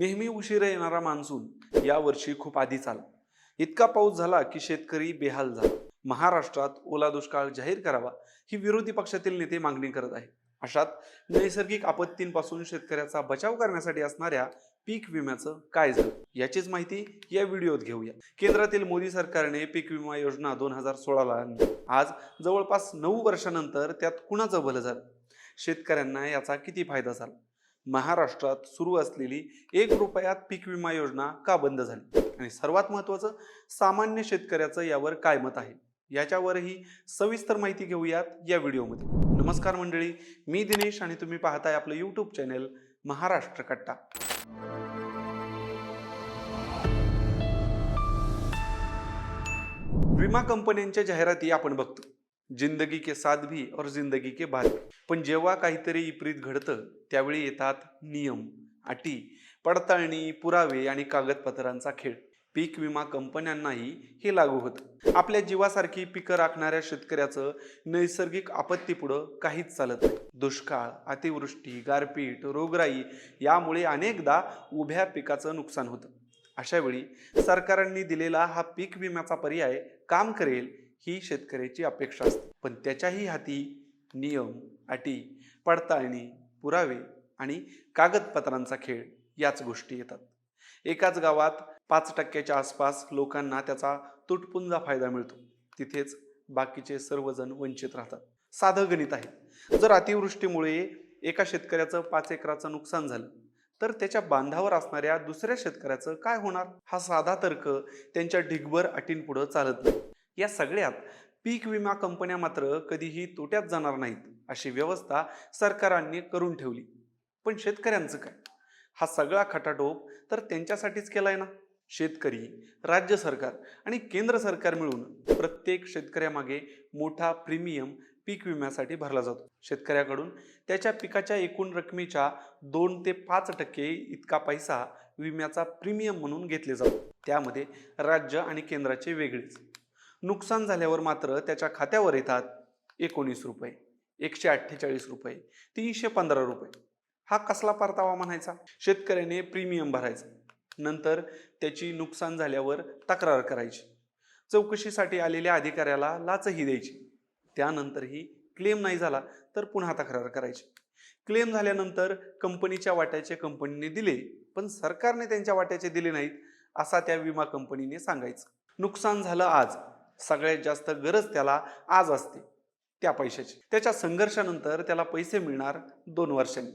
नेहमी उशिरा येणारा मान्सून यावर्षी खूप आधीच आला इतका पाऊस झाला की शेतकरी बेहाल झाला. महाराष्ट्रात ओला दुष्काळ जाहीर करावा ही विरोधी पक्षातील नेते मागणी करत आहे अशात नैसर्गिक आपत्तींपासून शेतकऱ्याचा बचाव करण्यासाठी असणाऱ्या पीक विम्याचं काय झालं याचीच माहिती या व्हिडिओत घेऊया. केंद्रातील मोदी सरकारने पीक विमा योजना दोन हजार सोळाला आणली. आज जवळपास नऊ वर्षानंतर त्यात कुणाचं भलं झालं? शेतकऱ्यांना याचा किती फायदा झाला? महाराष्ट्रात सुरू असलेली एक रुपयात पीक विमा योजना का बंद झाली? आणि सर्वात महत्त्वाचं सामान्य शेतकऱ्याचं यावर काय मत आहे? याच्यावरही सविस्तर माहिती घेऊयात या व्हिडिओमध्ये. नमस्कार मंडळी मी दिनेश आणि तुम्ही पाहताय आपलं यूट्यूब चॅनेल महाराष्ट्र कट्टा. विमा कंपन्यांच्या जाहिराती आपण बघतो. जिंदगी के साथ भी और जिंदगी के बाद भी. पण जेव्हा काहीतरी विपरीत घडतं त्यावेळी येतात नियम अटी पडताळणी पुरावे आणि कागदपत्रांचा खेळ. पीक विमा कंपन्यांनाही हे लागू होतं. आपल्या जीवासारखी पिकं राखणाऱ्या शेतकऱ्याचं नैसर्गिक आपत्तीपुढं काहीच चालत नाही. दुष्काळ अतिवृष्टी गारपीट रोगराई यामुळे अनेकदा उभ्या पिकाचं नुकसान होतं. अशावेळी सरकारांनी दिलेला हा पीक विम्याचा पर्याय काम करेल ही शेतकऱ्याची अपेक्षा असते. पण त्याच्याही हाती नियम अटी पडताळणी पुरावे आणि कागदपत्रांचा खेळ याच गोष्टी येतात. एकाच गावात पाच टक्क्याच्या आसपास लोकांना त्याचा तुटपुंजा फायदा मिळतो. तिथेच बाकीचे सर्वजण वंचित राहतात. साधं गणित आहे. जर अतिवृष्टीमुळे एका शेतकऱ्याचं पाच एकराचं नुकसान झालं तर त्याच्या बांधावर असणाऱ्या दुसऱ्या शेतकऱ्याचं काय होणार? हा साधा तर्क त्यांच्या ढिगभर अटींपुढं चालत नाही. या सगळ्यात पीक विमा कंपन्या मात्र कधीही तोट्यात जाणार नाहीत अशी व्यवस्था सरकारांनी करून ठेवली. पण शेतकऱ्यांचं काय? हा सगळा खटाटोप तर त्यांच्यासाठीच केलाय ना? शेतकरी राज्य सरकार आणि केंद्र सरकार मिळून प्रत्येक शेतकऱ्यामागे मोठा प्रीमियम पीक विम्यासाठी भरला जातो. शेतकऱ्याकडून त्याच्या पिकाच्या एकूण रकमेच्या दोन ते पाच टक्के इतका पैसा विम्याचा प्रीमियम म्हणून घेतले जातो. त्यामध्ये राज्य आणि केंद्राचे वेगळेच. नुकसान झाल्यावर मात्र त्याच्या खात्यावर येतात एकोणीस रुपये एकशे अठ्ठेचाळीस रुपये तीनशे पंधरा रुपये. हा कसला परतावा म्हणायचा? शेतकऱ्याने प्रीमियम भरायचा. नंतर त्याची नुकसान झाल्यावर तक्रार करायची. चौकशीसाठी आलेल्या अधिकाऱ्याला लाचही द्यायची. त्यानंतरही क्लेम नाही झाला तर पुन्हा तक्रार करायची. क्लेम झाल्यानंतर कंपनीच्या वाट्याचे कंपनीने दिले पण सरकारने त्यांच्या वाट्याचे दिले नाहीत असा त्या विमा कंपनीने सांगायचं. नुकसान झालं आज. सगळ्यात जास्त गरज त्याला आज असते त्या पैशाची. त्याच्या संघर्षानंतर त्याला पैसे मिळणार दोन वर्षांनी.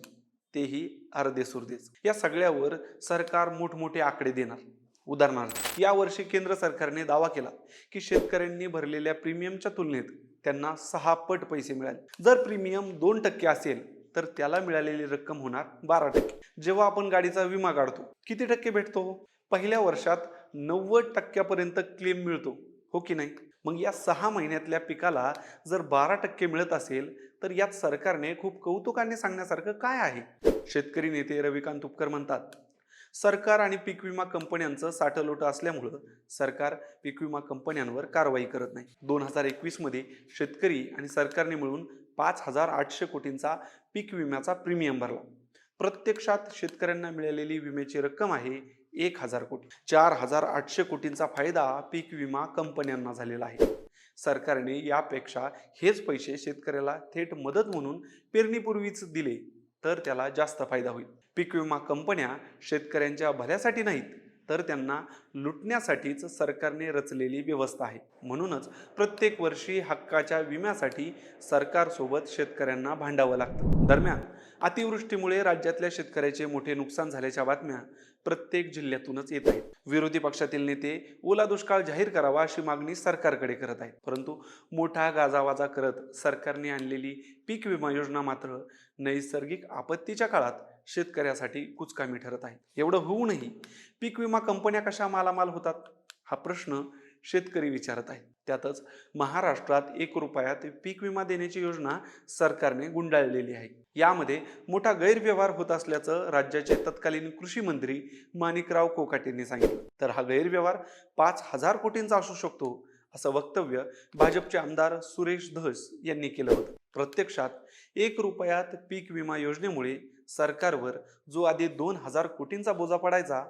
तेही अर्धे सुरदेच या सगळ्यावर सरकार मोठमोठे आकडे देणार. उदाहरणार्थ यावर्षी केंद्र सरकारने दावा केला की शेतकऱ्यांनी भरलेल्या प्रीमियमच्या तुलनेत त्यांना सहा पट पैसे मिळाले. जर प्रीमियम दोन टक्के असेल तर त्याला मिळालेली रक्कम होणार बारा टक्के. जेव्हा आपण गाडीचा विमा काढतो किती टक्के भेटतो? पहिल्या वर्षात नव्वद टक्क्यापर्यंत क्लेम मिळतो. हो की नाही? मग या सहा महिन्यातल्या पिकाला जर बारा टक्के मिळत असेल तर यात सरकारने खूप कौतुकाने सांगण्यासारखं काय आहे? शेतकरी नेते रविकांत तुपकर म्हणतात सरकार आणि पीक विमा कंपन्यांचं साठलोटं असल्यामुळं सरकार पीक विमा कंपन्यांवर कारवाई करत नाही. दोन हजार एकवीसमध्ये शेतकरी आणि सरकारने मिळून पाच हजार आठशे कोटींचा पीक विम्याचा प्रीमियम भरला. प्रत्यक्षात शेतकऱ्यांना मिळालेली विम्याची रक्कम आहे एक हजार कोटी. चार हजार आठशे कोटींचा फायदा पीक विमा कंपन्यांना झालेला आहे. सरकारने यापेक्षा हेच पैसे शेतकऱ्याला थेट मदत म्हणून पेरणीपूर्वीच दिले तर त्याला जास्त फायदा होईल. पीक विमा कंपन्या शेतकऱ्यांच्या भल्यासाठी नाहीत. तर त्यांना लुटण्यासाठीच सरकारने रचलेली व्यवस्था आहे. म्हणूनच प्रत्येक वर्षी हक्काच्या विम्यासाठी सरकारसोबत शेतकऱ्यांना भांडावं लागतं. दरम्यान अतिवृष्टीमुळे राज्यातल्या शेतकऱ्याचे मोठे नुकसान झाल्याच्या बातम्या प्रत्येक जिल्ह्यातूनच येत आहेत. विरोधी पक्षातील नेते ओला दुष्काळ जाहीर करावा अशी मागणी सरकारकडे करत आहेत. परंतु मोठा गाजावाजा करत सरकारने आणलेली पीक विमा योजना मात्र नैसर्गिक आपत्तीच्या काळात शेतकऱ्यासाठी कुचकामी ठरत आहे. एवढं होऊनही पीक विमा कंपन्या कशा मालामाल होतात? हा प्रश्न शेतकरी विचारत आहे. त्यातच महाराष्ट्रात एक रुपयात पीक विमा देण्याची योजना सरकारने गुंडाळलेली आहे. यामध्ये मोठा गैरव्यवहार होत असल्याचं राज्याचे तत्कालीन कृषी मंत्री माणिकराव कोकाटेंनी सांगितलं. तर हा गैरव्यवहार पाच हजार कोटींचा असू शकतो असं वक्तव्य भाजपचे आमदार सुरेश धस यांनी केलं होतं. प्रत्यक्षात एक रुपयात पीक विमा योजनेमुळे सरकारवर जो आधी दोन हजार कोटींचा बोजा पडायचा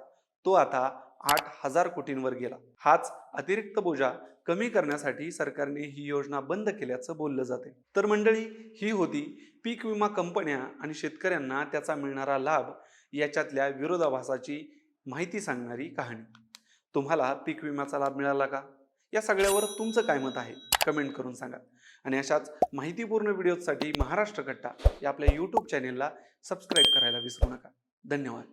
तो आता आठ हजार कोटींवर गेला. हाच अतिरिक्त बोजा कमी करण्यासाठी सरकारने ही योजना बंद केल्याचं बोललं जाते तर मंडळी ही होती पीक विमा कंपन्या आणि शेतकऱ्यांना त्याचा मिळणारा लाभ याच्यातल्या विरोधाभासाची माहिती सांगणारी कहाणी. तुम्हाला पीक विम्याचा लाभ मिळाला का? या सगळ्यावर तुमचं काय मत आहे? कमेंट करून सांगा. आणि अशाच माहितीपूर्ण व्हिडिओसाठी महाराष्ट्र कट्टा या आपल्या यूट्यूब चॅनेलला सबस्क्राईब करायला विसरू नका. धन्यवाद.